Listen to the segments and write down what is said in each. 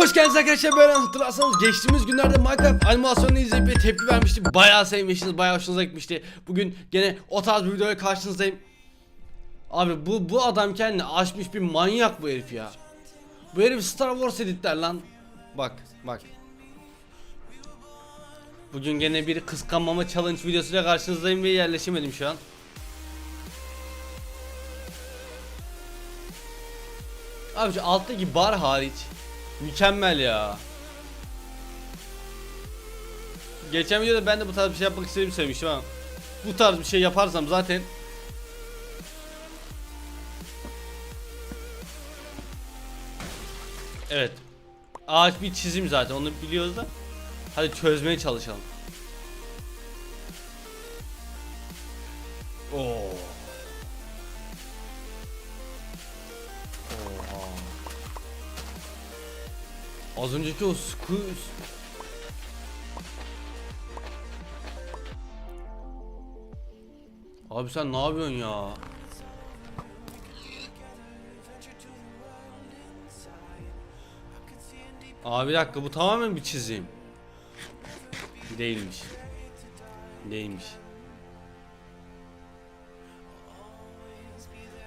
Hoş geldiniz arkadaşlar böyle hatırlarsanız geçtiğimiz günlerde Minecraft animasyonunu izleyip bir tepki vermiştim. Bayağı sevmiştiniz, bayağı hoşunuza gitmişti. Bugün gene o tarz bir videoya karşınızdayım. Abi bu bu adam kendini aşmış bir manyak bu herif ya. Bu herif Star Wars editler lan. Bak bak. Bugün gene bir kıskanmama challenge videosuyla karşınızdayım ve yerleşemedim şu an. Abi şu alttaki bar hariç mükemmel ya. Geçen videoda ben de bu tarz bir şey yapmak istediğimi söylemiştim ama bu tarz bir şey yaparsam zaten Evet. Ağaç bir çizim zaten onu biliyoruz da. Hadi çözmeye çalışalım. Oo. Az önceki o squeeze. Abi sen ne yapıyorsun ya? Abi bir dakika bu tamamen bir çizim. Değilmiş. Değilmiş.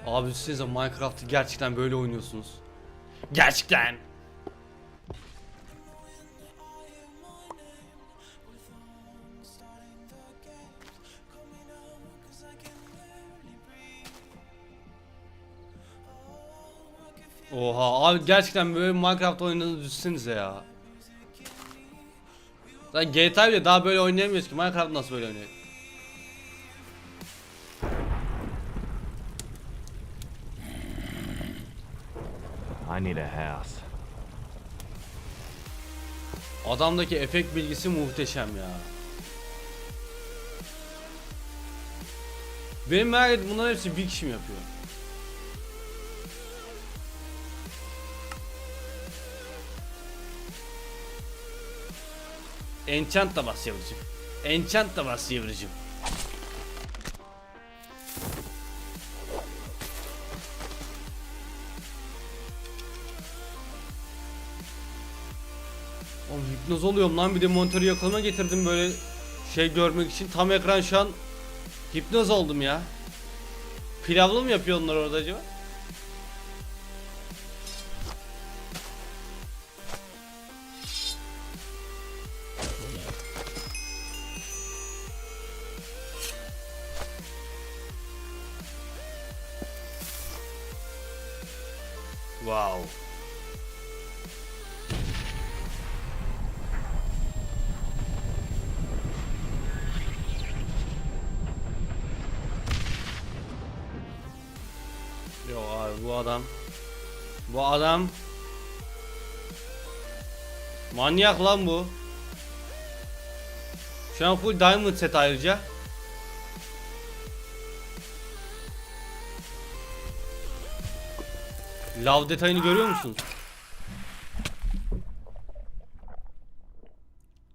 Abi siz Minecraft'ı gerçekten böyle oynuyorsunuz. Gerçekten. Oha abi gerçekten böyle Minecraft oynadığınızı düşünsenize ya. Zaten GTA bile daha böyle oynayamıyoruz ki Minecraft nasıl böyle oynuyor? I need a house. Adamdaki efekt bilgisi muhteşem ya. Benim merak ettiğim bunların hepsi bir kişi mi yapıyor? Enchant da bas yavrucuğum. Enchant bas yavrucuğum. Oğlum hipnoz oluyorum lan bir de monitörü yakınıma getirdim böyle şey görmek için. Tam ekran şu an hipnoz oldum ya. Pilavlı mı yapıyor onlar orada acaba? Wow. Yo abi bu adam Bu adam Manyak lan bu Şu an full diamond set ayrıca Lav detayını görüyor musunuz?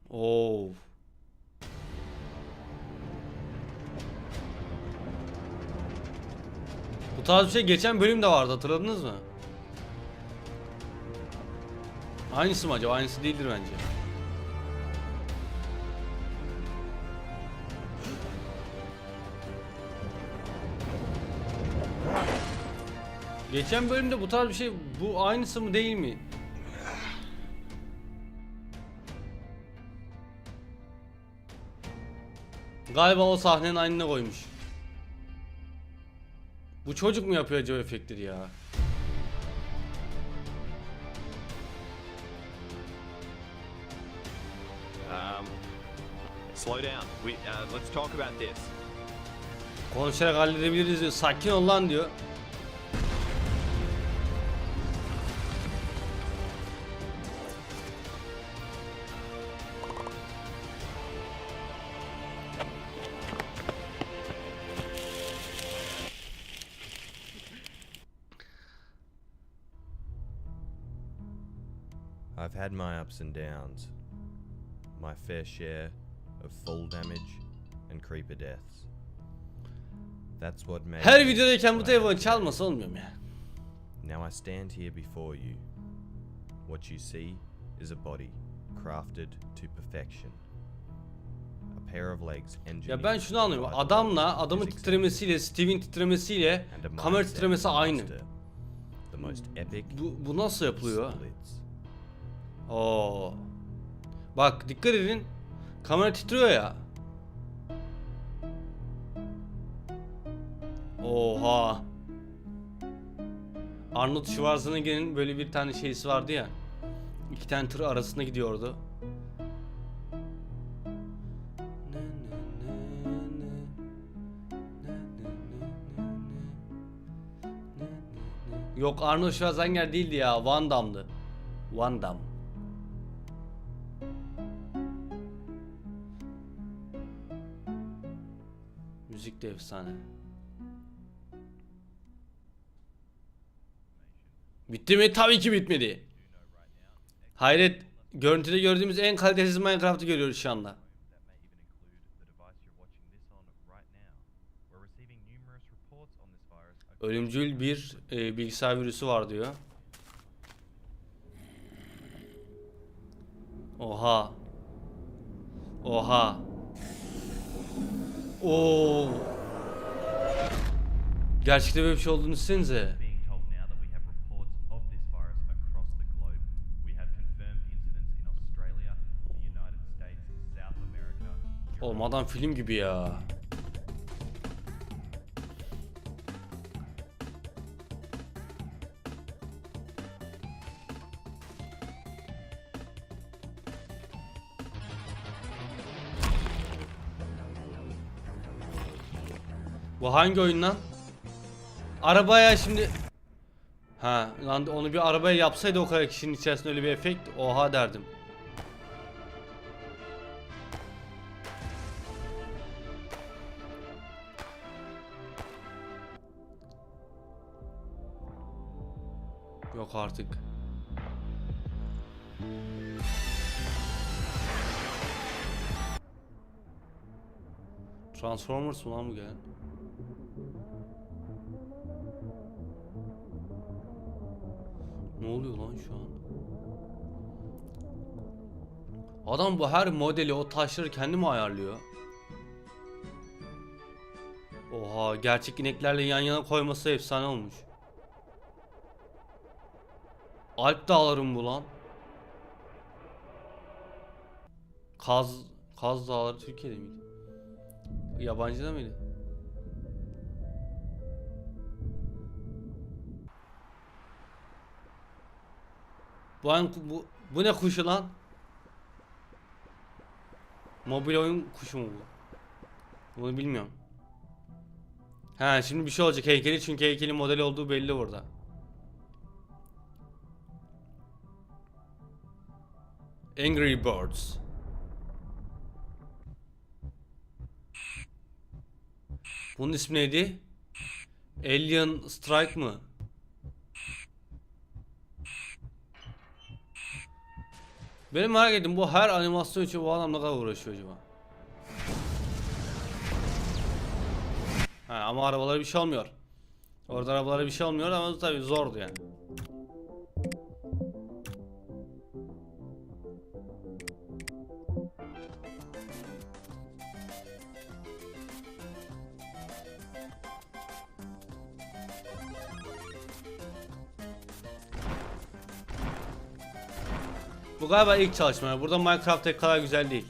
Oo. Bu tarz bir şey geçen bölümde vardı hatırladınız mı? Aynısı mı acaba? Aynısı değildir bence. Geçen bölümde bu tarz bir şey bu aynısı mı değil mi? Galiba o sahnenin aynına koymuş. Bu çocuk mu yapıyor acaba efektleri ya? Um, slow down. We uh, let's talk about this. Konuşarak halledebiliriz diyor. Sakin ol lan diyor. I've had my ups and downs, my fair share of fall damage and creeper deaths. That's what made Her me videodayken bu what I telefon am today. çalmasa olmuyor mu ya? Now I stand here before you. What you see is a body crafted to perfection. A pair of legs Ya ben şunu anlıyorum. Adamla adamın titremesiyle Steve'in titremesiyle kamera titremesi aynı. Bu, bu nasıl yapılıyor? splits. Oo. Bak dikkat edin. Kamera titriyor ya. Oha. Arnold Schwarzenegger'in böyle bir tane şeysi vardı ya. İki tane tır arasında gidiyordu. Yok Arnold Schwarzenegger değildi ya. Van Damme'dı. Van Damme. Müzik de efsane. Bitti mi? Tabii ki bitmedi. Hayret, görüntüde gördüğümüz en kalitesiz Minecraft'ı görüyoruz şu anda. Ölümcül bir e, bilgisayar virüsü var diyor. Oha. Oha. Oo. Gerçekte böyle bir şey olduğunu düşünsenize. being told now that we Bu hangi oyun lan? Arabaya şimdi Ha lan onu bir arabaya yapsaydı o kadar kişinin içerisinde öyle bir efekt oha derdim. Yok artık. Transformers mı lan? Ne oluyor lan şu an? Adam bu her modeli o taşları kendi mi ayarlıyor? Oha gerçek ineklerle yan yana koyması efsane olmuş. Alp dağları mı bu lan? Kaz Kaz Dağları Türkiye'de miydi? Yabancıda mıydı? Bu, an- bu, bu ne kuşu lan? Mobil oyun kuşu mu bu? Bunu bilmiyorum. Ha şimdi bir şey olacak heykeli çünkü heykelin modeli olduğu belli burada. Angry Birds. Bunun ismi neydi? Alien Strike mı? Benim merak ettim bu her animasyon için bu adam ne kadar uğraşıyor acaba? Ha, ama arabalara bir şey olmuyor. Orada arabalara bir şey olmuyor ama tabii zordu yani. Bu galiba ilk çalışma. Burada Minecraft kadar güzel değil.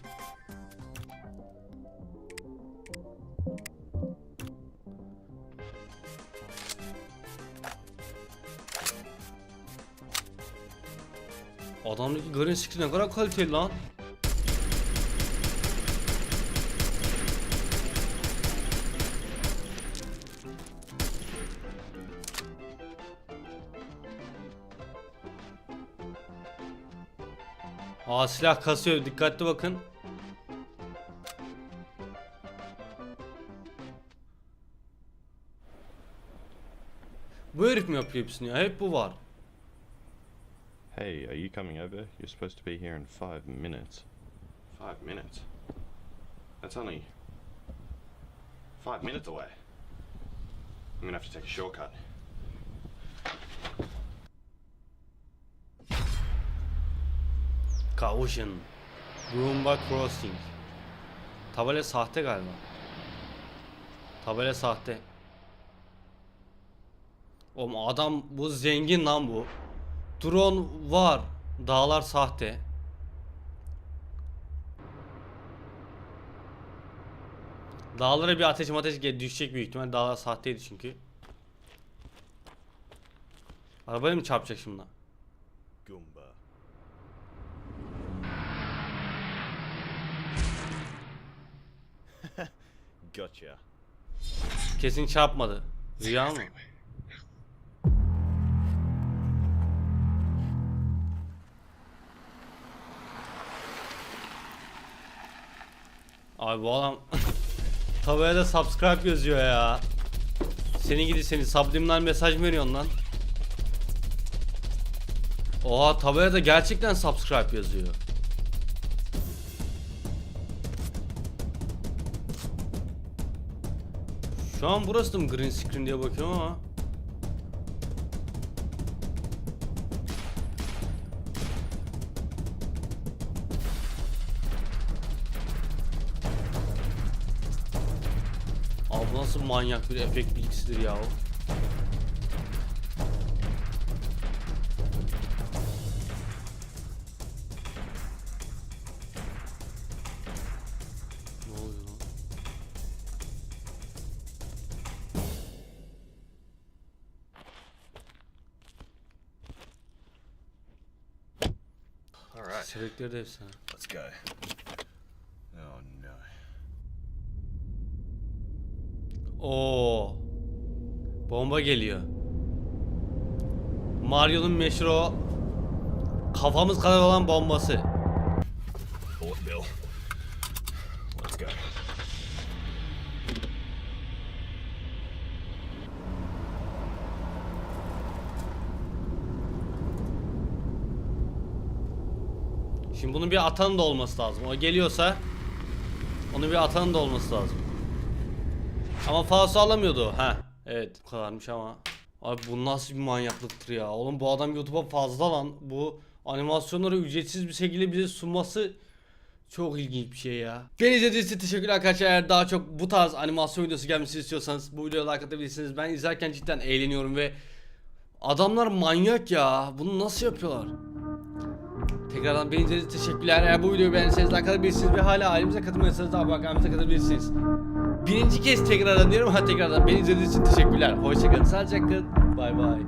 Adamdaki green screen ne kadar kaliteli lan. Aa silah kasıyor dikkatli bakın. Bu herif mi yapıyor hepsini ya? Hep bu var. Hey, are you coming over? You're supposed to be here in five minutes. Five minutes? That's only five minutes away. I'm gonna have to take a shortcut. Caution. Roomba Crossing. Tabela sahte galiba. Tabela sahte. Oğlum adam bu zengin lan bu. Drone var. Dağlar sahte. Dağlara bir ateş ateş düşecek büyük ihtimal. Dağlar sahteydi çünkü. Arabaya mı çarpacak şimdi? Goomba. Gotcha. Kesin çarpmadı. Rüya mı? Abi bu adam tabelada subscribe yazıyor ya. Seni gidi seni subliminal mesaj mı veriyorsun lan? Oha tabelada gerçekten subscribe yazıyor. Şu an burası da mı green screen diye bakıyorum ama Abi nasıl manyak bir efekt bilgisidir ya o. Sebepleri de efsane. let's go. Oh no. Oo. Bomba geliyor. Mario'nun meşhur o kafamız kadar olan bombası. Bullet bill. Let's go. Şimdi bunun bir atanın da olması lazım. O geliyorsa onun bir atanın da olması lazım. Ama falso alamıyordu. Ha, evet bu kadarmış ama. Abi bu nasıl bir manyaklıktır ya. Oğlum bu adam YouTube'a fazla lan. Bu animasyonları ücretsiz bir şekilde bize sunması çok ilginç bir şey ya. Beni izlediğiniz için teşekkürler arkadaşlar. Eğer daha çok bu tarz animasyon videosu gelmesini istiyorsanız bu videoya like atabilirsiniz. Ben izlerken cidden eğleniyorum ve adamlar manyak ya. Bunu nasıl yapıyorlar? Tekrardan beni teşekkürler. Eğer bu videoyu beğendiyseniz like atabilirsiniz ve hala ailemize katılmadıysanız da abone ailemize katılabilirsiniz. Birinci kez tekrardan diyorum ha tekrardan beni izlediğiniz için teşekkürler. Hoşçakalın, sağlıcakla. Bay bay.